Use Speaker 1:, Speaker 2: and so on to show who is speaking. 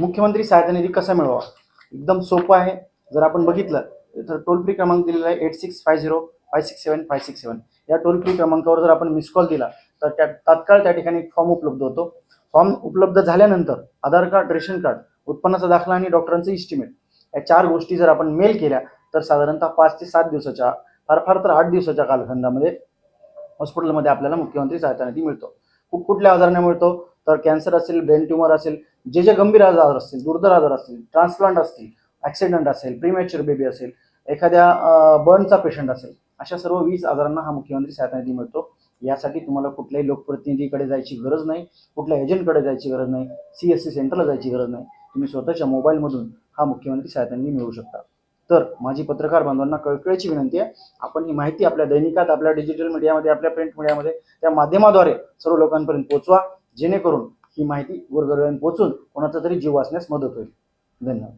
Speaker 1: मुख्यमंत्री सहायता निधी कसा मिळवा एकदम सोपं आहे. जर आपण बघितलं तर टोल फ्री क्रमांक दिलेला आहे eight six five zero five six seven five six seven या टोल फ्री क्रमांकावर जर आपण मिस कॉल दिला तर त्या तात्काळ त्या ठिकाणी फॉर्म उपलब्ध होतो. फॉर्म उपलब्ध झाल्यानंतर आधार कार्ड रेशन कार्ड उत्पन्नाचा दाखला आणि डॉक्टरांचं इस्टिमेट या चार गोष्टी जर आपण मेल केल्या तर साधारणतः पाच ते सात दिवसाच्या फार फार तर आठ दिवसाच्या कालखंडामध्ये हॉस्पिटलमध्ये आपल्याला मुख्यमंत्री सहायता निधी मिळतो. कुठ कुठल्या आजाराने मिळतो? तर कॅन्सर असेल ब्रेन ट्युमर असेल जे जे गंभीर आजार असतील दुर्धर आजार असतील ट्रान्सप्लांट असतील ॲक्सिडेंट असेल प्रीमॅच्युअर बेबी असेल एखाद्या बर्नचा पेशंट असेल अशा सर्व वीस आजारांना हा मुख्यमंत्री सहायता निधी मिळतो. यासाठी तुम्हाला कुठल्याही लोकप्रतिनिधीकडे जायची गरज नाही कुठल्या एजंटकडे जायची गरज नाही सी एस सी सेंटरला जायची गरज नाही. तुम्ही स्वतःच्या मोबाईलमधून हा मुख्यमंत्री सहायता निधी मिळवू शकता. तर माझी पत्रकार बांधवांना कळकळीची विनंती आहे आपण ही माहिती आपल्या दैनिकात आपल्या डिजिटल मीडियामध्ये आपल्या प्रिंट मीडियामध्ये त्या माध्यमाद्वारे सर्व लोकांपर्यंत पोहोचवा. जेणेकरून ही माहिती गोरगरिबांपर्यंत पोहोचून कोणाचा तरी जीव वाचण्यास मदत होईल. धन्यवाद.